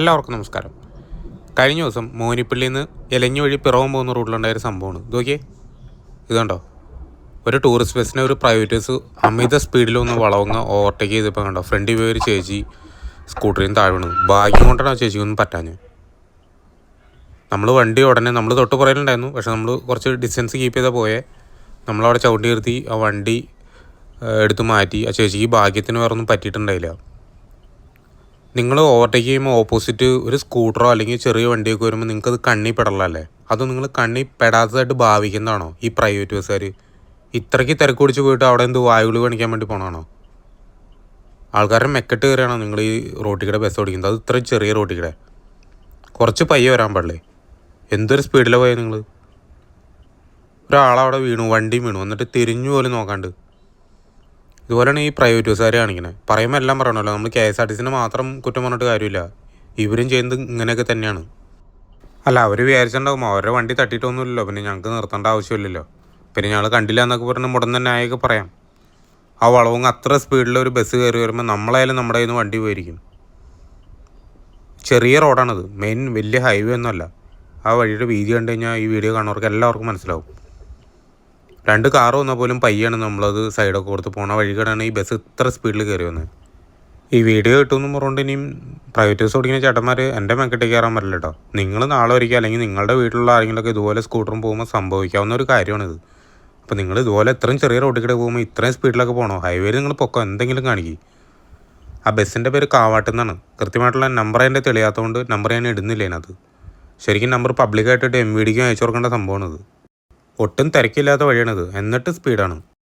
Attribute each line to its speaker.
Speaker 1: എല്ലാവർക്കും നമസ്കാരം. കഴിഞ്ഞ ദിവസം മോനിപ്പള്ളിയിൽ നിന്ന് എലഞ്ഞി വഴി പിറവം പോകുന്ന റൂട്ടിലുണ്ടായ ഒരു സംഭവമാണ്. നോക്കിയേ. ഇതുണ്ടോ ഒരു ടൂറിസ്റ്റ് ബസ്സിനെ ഒരു പ്രൈവറ്റ് ബസ് അമിത സ്പീഡിലൊന്ന് വളവങ്ങ് ഓവർടേക്ക് ചെയ്തപ്പോൾ കണ്ടോ? ഫ്രണ്ടിൽ പോയി ഒരു ചേച്ചി സ്കൂട്ടറിൽ നിന്ന് താഴെ വീണു. ഭാഗ്യം കൊണ്ടാണ് ചേച്ചി ചേച്ചിക്കൊന്നും പറ്റാഞ്ഞ് നമ്മൾ വണ്ടി ഉടനെ നമ്മൾ തൊട്ട് പുറയിലുണ്ടായിരുന്നു പക്ഷെ നമ്മൾ കുറച്ച് ഡിസ്റ്റൻസ് കീപ്പ് ചെയ്താൽ പോയേ. നമ്മളവിടെ ചവിട്ടി നിർത്തി ആ വണ്ടി എടുത്തു മാറ്റി. ആ ചേച്ചിക്ക് ഭാഗ്യത്തിന് വേറെ ഒന്നും പറ്റിയിട്ടുണ്ടായില്ല. നിങ്ങൾ ഓവർടേക്ക് ചെയ്യുമ്പോൾ ഓപ്പോസിറ്റ് ഒരു സ്കൂട്ടറോ അല്ലെങ്കിൽ ചെറിയ വണ്ടിയൊക്കെ വരുമ്പോൾ നിങ്ങൾക്ക് അത് കണ്ണി പെടലല്ലേ അത് നിങ്ങൾ കണ്ണി പെടാത്തതായിട്ട് ഭാവിക്കുന്നതാണോ ഈ പ്രൈവറ്റ് ബസ്സുകാർ ഇത്രയ്ക്ക് തിരക്ക് പിടിച്ച് പോയിട്ട് അവിടെ എന്ത് വായുകൾ കാണിക്കാൻ വേണ്ടി പോകണമാണോ ആൾക്കാരെ മെക്കെട്ട് കയറിയാണോ നിങ്ങൾ ഈ റോട്ടിൽ കൂടെ ബസ് ഓടിക്കുന്നത്? അത് ഇത്രയും ചെറിയ റോട്ടിൽ കൂടെ കുറച്ച് പയ്യെ വരാൻ പാടില്ലേ? എന്തൊരു സ്പീഡിലാണ് പോയത് നിങ്ങൾ ഒരാളവിടെ വീണു വണ്ടിയും വീണു എന്നിട്ട് തിരിഞ്ഞു പോലും നോക്കാണ്ട്. ഇതുപോലെയാണ് ഈ പ്രൈവറ്റ് ബസ്സുകാർ കാണിക്കുന്നത് പറയുമ്പോൾ എല്ലാം പറയണമല്ലോ നമ്മൾ കെ എസ് ആർ ടി സിനെ മാത്രം കുറ്റം പറഞ്ഞിട്ട് കാര്യമില്ല. ഇവരും ചെയ്യുന്നത് ഇങ്ങനെയൊക്കെ തന്നെയാണ്. അല്ല അവർ വിചാരിച്ചിട്ടുണ്ടാകും അവരുടെ വണ്ടി തട്ടിയിട്ടൊന്നുമില്ലല്ലോ. പിന്നെ ഞങ്ങൾക്ക് നിർത്തേണ്ട ആവശ്യമില്ലല്ലോ. പിന്നെ ഞങ്ങൾ കണ്ടില്ല എന്നൊക്കെ പറഞ്ഞ് മുടൻ തന്നെ ആയൊക്കെ പറയാം. ആ വളവും അത്ര സ്പീഡിൽ ഒരു ബസ് കയറി വരുമ്പോൾ നമ്മളായാലും നമ്മുടെ കയ്യിൽ നിന്ന് വണ്ടി പോയിരിക്കും. ചെറിയ റോഡാണത് മെയിൻ വലിയ ഹൈവേ ഒന്നുമല്ല. ആ വഴിയുടെ വീതി കണ്ടു കഴിഞ്ഞാൽ ഈ വീഡിയോ കാണുന്നവർക്ക് എല്ലാവർക്കും മനസ്സിലാവും. രണ്ട് കാർ വന്നാൽ പോലും പയ്യാണ് നമ്മളത് സൈഡൊക്കെ കൊടുത്ത് പോണ വഴി കൂടെയാണ് ഈ ബസ് ഇത്ര സ്പീഡിൽ കയറി വന്നത് ഈ വീഡിയോ കിട്ടുമെന്ന് പറഞ്ഞുകൊണ്ട് ഇനിയും പ്രൈവറ്റ് ബസ് ഓടിക്കുന്ന ചേട്ടന്മാർ എന്റെ മെക്കെട്ടേക്ക് കയറാൻ പറ്റില്ല കേട്ടോ നിങ്ങൾ നാളെ ഒരിക്കൽ അല്ലെങ്കിൽ നിങ്ങളുടെ വീട്ടിലുള്ള ആരെങ്കിലുമൊക്കെ ഇതുപോലെ സ്കൂട്ടറും പോകുമ്പോൾ സംഭവിക്കാവുന്ന ഒരു കാര്യമാണിത്. അപ്പോൾ നിങ്ങൾ ഇതുപോലെ ഇത്രയും ചെറിയ റോഡിൽ പോകുമ്പോൾ ഇത്രയും സ്പീഡിലൊക്കെ പോകണോ ഹൈവേയിൽ നിങ്ങൾ പൊക്കോ? എന്തെങ്കിലും കാണിക്കും. ആ ബസ്സിന്റെ പേര് കാവാട്ടെന്നാണ്. കൃത്യമായിട്ടുള്ള നമ്പർ അതിന്റെ തെളിയാത്തതുകൊണ്ട് നമ്പർ ഞാൻ ഇടുന്നില്ല അതിനകത്ത് ശരിക്കും നമ്പർ പബ്ലിക്കായിട്ടിട്ട് എം വി ഡിക്കും അയച്ചു കൊടുക്കേണ്ട സംഭവമാണിത്. ഒട്ടും തിരക്കില്ലാത്ത വഴിയാണിത്. എന്നിട്ട് സ്പീഡാണ്